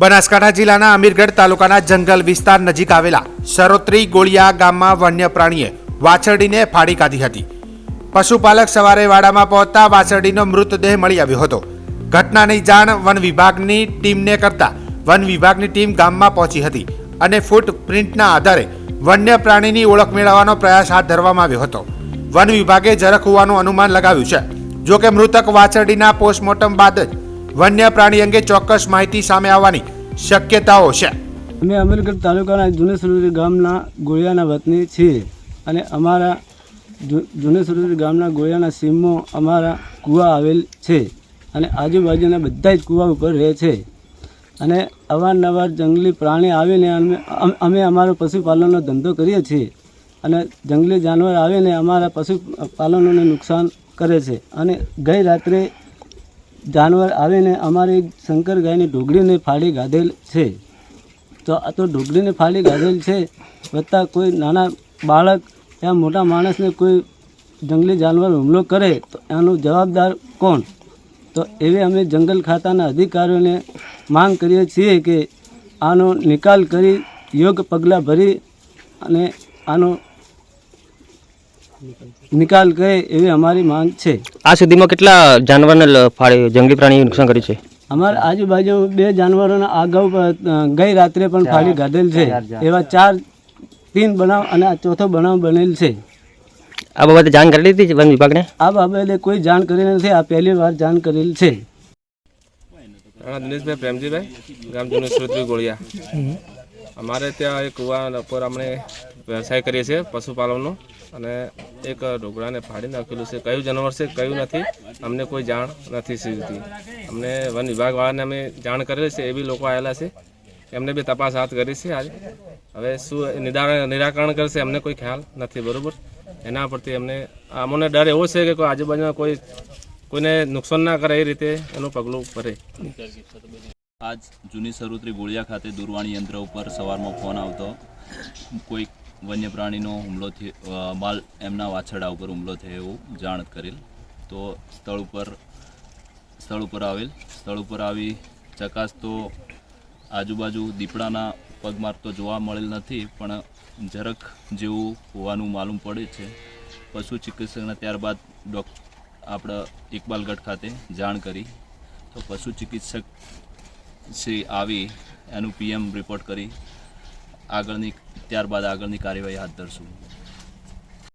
બનાસકાંઠા જિલ્લાના અમીરગઢ તાલુકાના જંગલ વિસ્તાર નજીક આવેલા સરોત્રી ગોળિયા ગામમાં વન્ય પ્રાણીએ વાછરડીને ફાડી કાઢી હતી. પશુપાલક સવારે વાડામાં પહોંચતા વાછરડીનો મૃતદેહ મળી આવ્યો હતો. ઘટનાની જાણ વન વિભાગની ટીમને કરતા વન વિભાગની ટીમ ગામમાં પહોંચી હતી અને ફૂટપ્રિન્ટના આધારે વન્ય પ્રાણીની ઓળખ મેળવવાનો પ્રયાસ હાથ ધરવામાં આવ્યો હતો. વન વિભાગે જરખ હોવાનું અનુમાન લગાવ્યું છે. જોકે મૃતક વાછરડીના પોસ્ટમોર્ટમ બાદ જ વન્ય પ્રાણી અંગે ચોક્કસ માહિતી સામે આવવાની શક્યતાઓ છે. અમે અમીરગઢ તાલુકાના જૂનેસરોવરી ગામના ગોળિયાના વતની છીએ અને અમારા જુ- જૂનેસરોવરી ગામના ગોળિયાના સીમમાં અમારા કૂવા આવેલ છે અને આજુબાજુના બધા જ કૂવા ઉપર રહે છે. અને અવારનવાર જંગલી પ્રાણી આવીને અમે અમારો પશુપાલનનો ધંધો કરીએ છીએ અને જંગલી જાનવર આવીને અમારા પશુપાલનોને નુકસાન કરે છે. અને ગઈ રાત્રે જાનવર આવીને અમારી શંકર ગાયની ઢોગળીને ફાડી ગાધેલ છે. તો આ તો ઢોગળીને ફાડી ગાધેલ છે, વત્તા કોઈ નાના બાળક યા મોટા માણસને કોઈ જંગલી જાનવર હુમલો કરે તો એનો જવાબદાર કોણ? તો એવી અમે જંગલ ખાતાના અધિકારીઓને માંગ કરીએ છીએ કે આનો નિકાલ કરી યોગ્ય પગલાં ભરી અને આનો નિકાલ કરે એવી અમારી માંગ છે. આ સુધીમાં કેટલા જાનવરને ફાળી જંગલી પ્રાણીઓ નુકસાન કર્યું છે? અમારા આજુબાજુ બે જાનવરોના અગાઉ ગઈ રાત્રે પણ ફાળી ગાધેલ છે. એવા ચાર તીન બનાવ અને આ ચોથો બનાવ બનેલ છે. આ બાબતે જાણ કરેલી હતી વન વિભાગને? આ બાબતે કોઈ જાણ કરી નથી. આ પહેલી વાર જાણ કરેલ છે. દિનેશભાઈ પ્રેમજીભાઈ ગામ જૂનું ગોળિયા. અમારે ત્યાં એક કુવા પર અમે વ્યવસાય કરીએ છીએ પશુપાલનનો અને એક ઢોકળાને ફાડી નાખેલું છે. કયું જાનવર છે કયું નથી, અમને કોઈ જાણ નથી સીધી. અમને વન વિભાગવાળાને અમે જાણ કરેલી છે, એ બી લોકો આવેલા છે. એમને બી તપાસ હાથ કરી છે આજે. હવે શું નિદાન નિરાકરણ કરશે, અમને કોઈ ખ્યાલ નથી, બરાબર? એના પરથી અમને અમને ડર એવો છે કે કોઈ આજુબાજુમાં કોઈ કોઈને નુકસાન ના કરે એ રીતે એનું પગલું ભરે. આજ જૂની સરુત્રી ગોળિયા ખાતે દૂરવાણી યંત્ર ઉપર સવારમાં ફોન આવતો. કોઈ વન્ય પ્રાણીનો હુમલો થયો માલ એમના વાછરડા ઉપર હુમલો થયો એવું જાણ કરેલ. તો સ્થળ ઉપર સ્થળ ઉપર આવેલ. સ્થળ ઉપર આવી ચકાસ તો આજુબાજુ દીપડાના પગમાર તો જોવા મળેલ નથી, પણ જરાક જેવું હોવાનું માલુમ પડે છે. પશુ ચિકિત્સકને ત્યારબાદ ડોક, આપણા ઇકબાલગઢ ખાતે જાણ કરી. તો પશુ ચિકિત્સક શ્રી આવી એનું પીએમ રિપોર્ટ કરી. આગળની ત્યારબાદ આગળની કાર્યવાહી હાથ ધરશું.